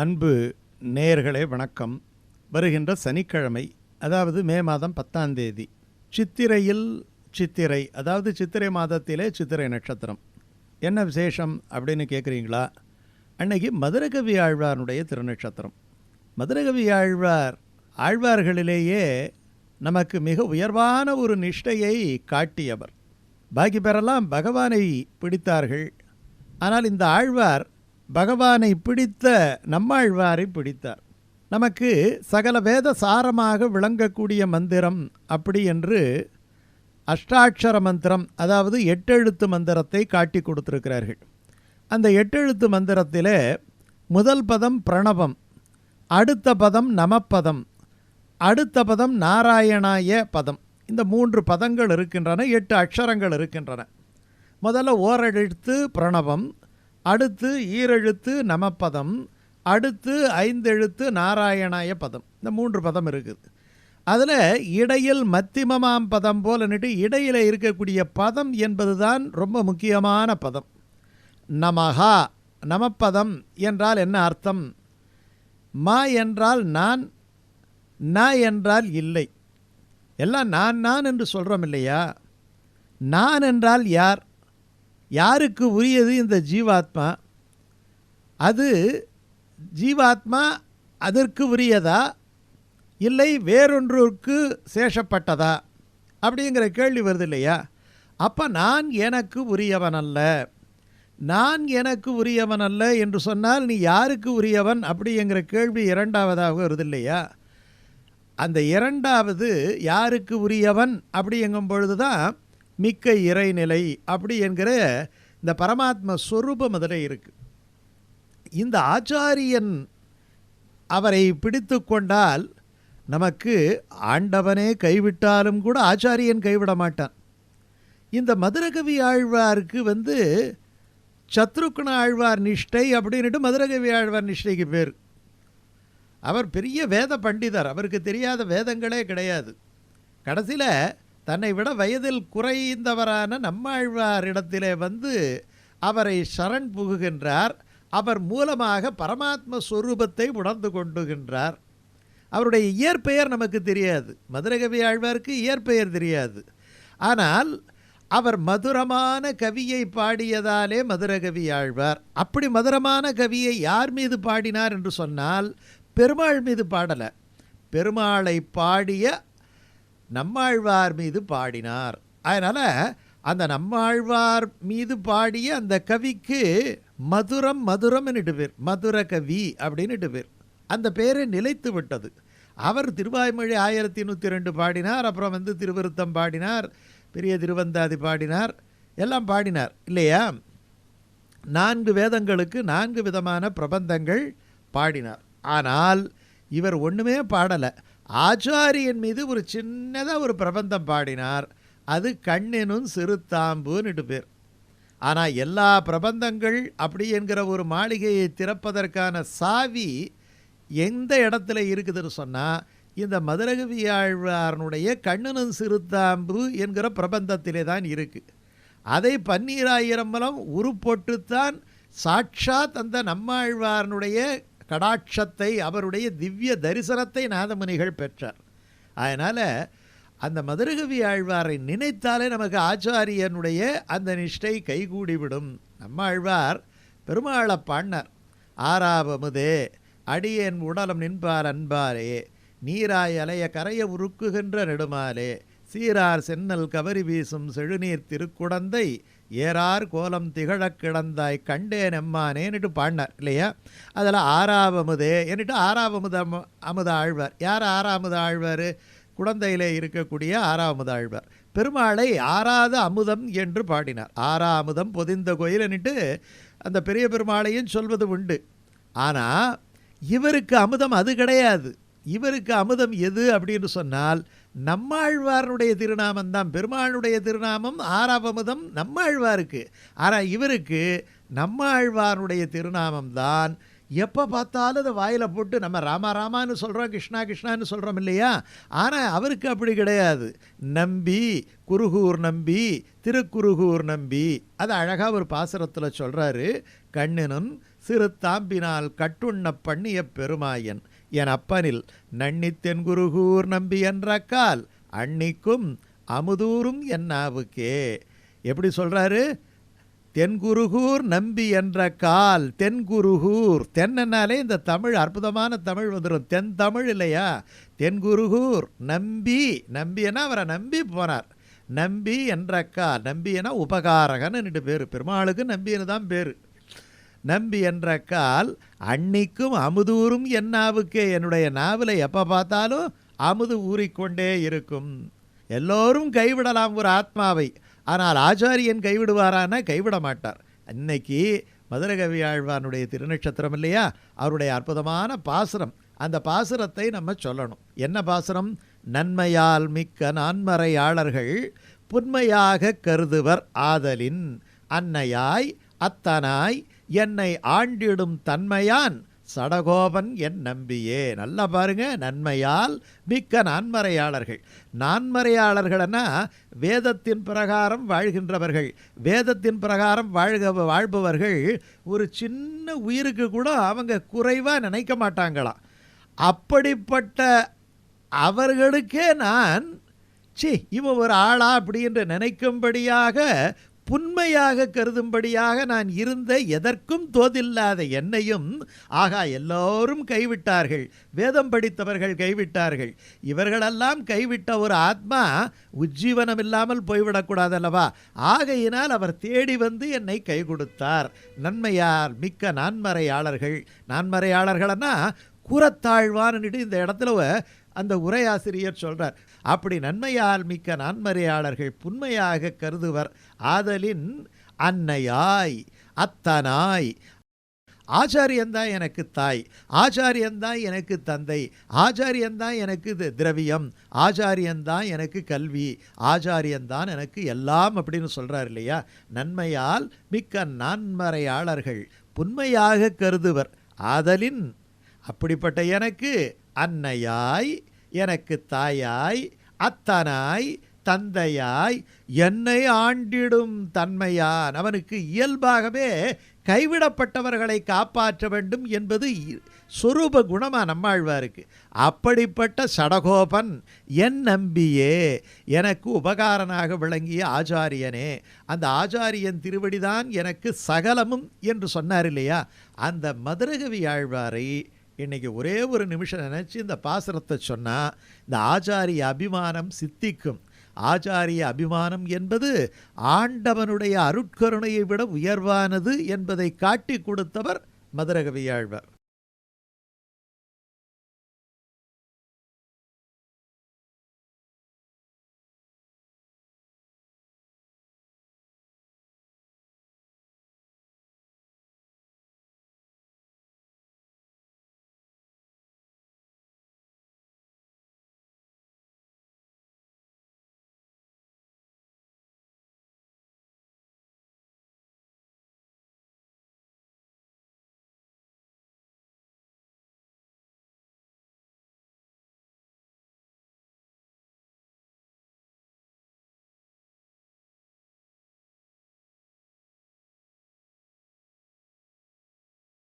அன்பு நேயர்களே வணக்கம். வருகின்ற சனிக்கிழமை அதாவது மே மாதம் பத்தாம் தேதி சித்திரையில் சித்திரை அதாவது சித்திரை மாதத்திலே சித்திரை நட்சத்திரம். என்ன விசேஷம் அப்படின்னு கேட்குறீங்களா அன்னைக்கு மதுரகவி ஆழ்வாருடைய திருநட்சத்திரம். மதுரகவி ஆழ்வார் ஆழ்வார்களிலேயே நமக்கு மிக உயர்வான ஒரு நிஷ்டையை காட்டியவர். பாக்கி பேரெல்லாம் பகவானை பிடித்தார்கள். ஆனால் இந்த ஆழ்வார் பகவானை பிடித்த நம்மாழ்வாரை பிடித்தார். நமக்கு சகல வேத சாரமாக விளங்கக்கூடிய மந்திரம் அப்படி என்று அஷ்டாட்சர மந்திரம் அதாவது எட்டெழுத்து மந்திரத்தை காட்டி கொடுத்துருக்கிறார்கள். அந்த எட்டெழுத்து மந்திரத்தில் முதல் பதம் பிரணவம் அடுத்த பதம் நமப்பதம் அடுத்த பதம் நாராயணாய பதம். இந்த மூன்று பதங்கள் இருக்கின்றன எட்டு அக்ஷரங்கள் இருக்கின்றன. முதல்ல ஓரெழுத்து பிரணவம் அடுத்து ஈரெழுத்து நமப்பதம் அடுத்து ஐந்தெழுத்து நாராயணாய பதம். இந்த மூன்று பதம் இருக்குது. அதில் இடையில் மத்திமமாம் பதம் போலன்னுட்டு இடையில் இருக்கக்கூடிய பதம் என்பது தான் ரொம்ப முக்கியமான பதம். நமஹா நமப்பதம் என்றால் என்ன அர்த்தம்? மா என்றால் நான் ந என்றால் இல்லை. எல்லாம் நான் நான் என்று சொல்கிறோம் இல்லையா? நான் என்றால் யார்? யாருக்கு உரியது இந்த ஜீவாத்மா? அது ஜீவாத்மா அதற்கு உரியதா? இல்லை வேறொன்றுக்கு சேஷப்பட்டதா? அப்படிங்கிற கேள்வி வருது இல்லையா? அப்போ நான் எனக்கு உரியவன் அல்ல. நான் எனக்கு உரியவன் அல்ல என்று சொன்னால் நீ யாருக்கு உரியவன்? அப்படிங்கிற கேள்வி இரண்டாவதாக வருது இல்லையா? அந்த இரண்டாவது யாருக்கு உரியவன்? அப்படிங்கும் பொழுது தான் மிக்க இறைநிலை அப்படி என்கிற இந்த பரமாத்ம ஸ்வரூபம் அதில் இருக்குது இந்த ஆச்சாரியன் அவரை பிடித்து கொண்டால் நமக்கு ஆண்டவனே கைவிட்டாலும் கூட ஆச்சாரியன் கைவிட மாட்டான். இந்த மதுரகவி ஆழ்வாருக்கு வந்து சத்ருக்ன ஆழ்வார் நிஷ்டை அப்படின்ட்டு மதுரகவி ஆழ்வார் நிஷ்டைக்கு பேர். அவர் பெரிய வேத பண்டிதர். அவருக்கு தெரியாத வேதங்களே கிடையாது. கடைசியில் தன்னை விட வயதில் குறைந்தவரான நம்மாழ்வாரிடத்திலே வந்து அவரை சரண் புகுகின்றார். அவர் மூலமாக பரமாத்ம ஸ்வரூபத்தை உணர்ந்து கொண்டுகின்றார். அவருடைய இயற்பெயர் நமக்கு தெரியாது. மதுரகவி ஆழ்வாருக்கு இயற்பெயர் தெரியாது. ஆனால் அவர் மதுரமான கவியை பாடியதாலே மதுரகவி ஆழ்வார். அப்படி மதுரமான கவியை யார் மீது பாடினார் என்று சொன்னால் பெருமாள் மீது பாடலை. பெருமாளை பாடிய நம்மாழ்வார் மீது பாடினார். அதனால் அந்த நம்மாழ்வார் மீது பாடிய அந்த கவிக்கு மதுரம் மதுரம்னுட்டு பேர். மதுர கவி அப்படின்னுட்டு பேர். அந்த பேரை நிலைத்து விட்டது. அவர் திருவாய்மொழி ஆயிரத்தி நூற்றி ரெண்டு பாடினார் அப்புறம் வந்து திருவிருத்தம் பாடினார் பெரிய திருவந்தாதி பாடினார் எல்லாம் பாடினார். இல்லையா? நான்கு வேதங்களுக்கு நான்கு விதமான பிரபந்தங்கள் பாடினார். ஆனால் இவர் ஒன்றுமே பாடலை. ஆச்சாரியன் மீது ஒரு சின்னதாக ஒரு பிரபந்தம் பாடினார். அது கண்ணினும் சிறுத்தாம்புன்னுட்டு பேர். ஆனால் எல்லா பிரபந்தங்கள் அப்படி என்கிற ஒரு மாளிகையை திறப்பதற்கான சாவி எந்த இடத்துல இருக்குதுன்னு சொன்னால் இந்த மதுரகவி ஆழ்வாரனுடைய கண்ணனும் சிறுத்தாம்பு என்கிற பிரபந்தத்திலே தான் இருக்குது அதை பன்னீராயிரம் மூலம் உருப்பொட்டுத்தான் சாட்சாத் அந்த நம்மாழ்வாரனுடைய கடாட்சத்தை அவருடைய திவ்ய தரிசனத்தை நாதமுனிகள் பெற்றார். அதனால் அந்த மதுரகவி ஆழ்வாரை நினைத்தாலே நமக்கு ஆச்சாரியனுடைய அந்த நிஷ்டை கைகூடிவிடும். நம்ம ஆழ்வார் பெருமாளை பாடினார். ஆறாவமுதே அடியேன் உடலம் நின்பார் அன்பாரே நீராய் அலைய கரைய உருக்குகின்ற நெடுமாலே சீரார் சென்னல் கவரி வீசும் செழுநீர் திருக்குடந்தை ஏறார் கோலம் திகழக் கிடந்தாய் கண்டேன் எம்மானேன்னுட்டு பாடினார் இல்லையா? அதில் ஆறாவமுதே என்னட்டு ஆறாவமுத அமுத ஆழ்வார். யார் ஆறாமுத ஆழ்வார்? குழந்தையிலே இருக்கக்கூடிய ஆறாமுத ஆழ்வார். பெருமாளை ஆறாத அமுதம் என்று பாடினார். ஆறா அமுதம் பொதிந்த கோயில்னுட்டு அந்த பெரிய பெருமாளையும் சொல்வது உண்டு. ஆனால் இவருக்கு அமுதம் அது கிடையாது. இவருக்கு அமுதம் எது அப்படின்னு சொன்னால் நம்மாழ்வாருடைய திருநாமம் தான் பெருமாளுடைய திருநாமம் ஆறாவமுதம் நம்மாழ்வாருக்கு. ஆனால் இவருக்கு நம்மாழ்வாருடைய திருநாமம் தான் எப்போ பார்த்தாலும் அதை வாயில் போட்டு நம்ம ராமா ராமான்னு சொல்கிறோம் கிருஷ்ணா கிருஷ்ணான்னு சொல்கிறோம் இல்லையா? ஆனால் அவருக்கு அப்படி கிடையாது. நம்பி குருகூர் நம்பி திருக்குருகூர் நம்பி. அது அழகாக ஒரு பாசுரத்தில் சொல்கிறாரு கண்ணினும் சிறு தாம்பினால் கட்டுண்ண பண்ணிய பெருமாயன். என் அப்பனில் நன்னித்தென் குருகூர் நம்பி என்ற கால் அன்னிக்கும் அமுதூரும் என் நாவுக்கே. எப்படி சொல்கிறாரு தென்குருகூர் நம்பி என்ற கால் தென்குருகூர் தென்னனாலே இந்த தமிழ் அற்புதமான தமிழ் வந்துடும் தென் தமிழ் இல்லையா? தென்குருகூர் நம்பி நம்பியனா அவரை நம்பி போனார். நம்பி என்ற கால் நம்பியனா உபகாரகன்னு ரெண்டு பேர். பெருமாளுக்கு நம்பின்னு தான் பேர். நம்பி என்ற கால் அன்னிக்கும் அமுதூரும் என் நாவுக்கே என்னுடைய நாவில் எப்போ பார்த்தாலும் அமுது ஊறிக்கொண்டே இருக்கும். எல்லோரும் கைவிடலாம் ஒரு ஆத்மாவை. ஆனால் ஆச்சாரியன் கைவிடுவாரானா கைவிட மாட்டார். இன்னைக்கு மதுரகவி ஆழ்வானுடைய திருநட்சத்திரம் இல்லையா? அவருடைய அற்புதமான பாசுரம். அந்த பாசுரத்தை நம்ம சொல்லணும். என்ன பாசுரம்? நன்மையால் மிக்க நான்மறையாளர்கள் புன்மையாக கருதுவர் ஆதலின். அன்னையாய் அத்தனாய் என்னை ஆண்டிடும் தன்மையான் சடகோபன் என் நம்பியே. நல்லா பாருங்க நன்மையால் மிக்க நான்மறையாளர்கள். நான்மறையாளர்கள்னா வேதத்தின் பிரகாரம் வாழ்கின்றவர்கள். வேதத்தின் பிரகாரம் வாழ்க வாழ்பவர்கள். ஒரு சின்ன உயிருக்கு கூட அவங்க குறைவாக நினைக்க மாட்டாங்களாம் அப்படிப்பட்ட அவர்களுக்கே நான் சி இவன் ஒரு ஆளா அப்படின்னு நினைக்கும்படியாக புன்மையாக கருதும்படியாக நான் இருந்த எதற்கும் தோதில்லாத என்னையும் ஆகா எல்லோரும் கைவிட்டார்கள். வேதம் படித்தவர்கள் கைவிட்டார்கள். இவர்களெல்லாம் கைவிட்ட ஒரு ஆத்மா உஜ்ஜீவனம் இல்லாமல் போய்விடக்கூடாதல்லவா? ஆகையினால் அவர் தேடி வந்து என்னை கை கொடுத்தார் நன்மையார் மிக்க நான்மறையாளர்கள். நான்மறையாளர்கள்னா கூறத்தாழ்வான்னுட்டு இந்த இடத்துல அந்த உரையாசிரியர் சொல்கிறார் அப்படி நன்மையால் மிக்க நான்மறையாளர்கள் புன்மையாக கருதுவர். ஆதலின் அன்னையாய் அத்தனாய். ஆச்சாரியந்தான் எனக்கு தாய். ஆச்சாரியந்தான் எனக்கு தந்தை. ஆச்சாரியந்தான் எனக்கு திரவியம். ஆச்சாரியந்தான் எனக்கு கல்வி. ஆச்சாரியந்தான் எனக்கு எல்லாம் அப்படின்னு சொல்கிறார் இல்லையா? நன்மையால் மிக்க நான்மறையாளர்கள் புன்மையாக கருதுவர். ஆதலின் அப்படிப்பட்ட எனக்கு அன்னையாய் எனக்கு தாயாய் அத்தனாய் தந்தையாய் என்னை ஆண்டிடும் தன்மையான். அவனுக்கு இயல்பாகவே கைவிடப்பட்டவர்களை காப்பாற்ற வேண்டும் என்பது சொரூப குணமாக நம்மாழ்வாருக்கு. அப்படிப்பட்ட சடகோபன் என் நம்பியே. எனக்கு உபகாரனாக விளங்கிய ஆச்சாரியனே. அந்த ஆச்சாரியன் திருவடிதான் எனக்கு சகலமும் என்று சொன்னார் இல்லையா? அந்த மதுரகவி ஆழ்வாரை இன்றைக்கி ஒரே ஒரு நிமிஷம் நினச்சி இந்த பாசுரத்தை சொன்னால் இந்த ஆச்சாரிய அபிமானம் சித்திக்கும். ஆச்சாரிய அபிமானம் என்பது ஆண்டவனுடைய அருட்கருணையை விட உயர்வானது என்பதை காட்டி கொடுத்தவர் மதுரகவி ஆழ்வார்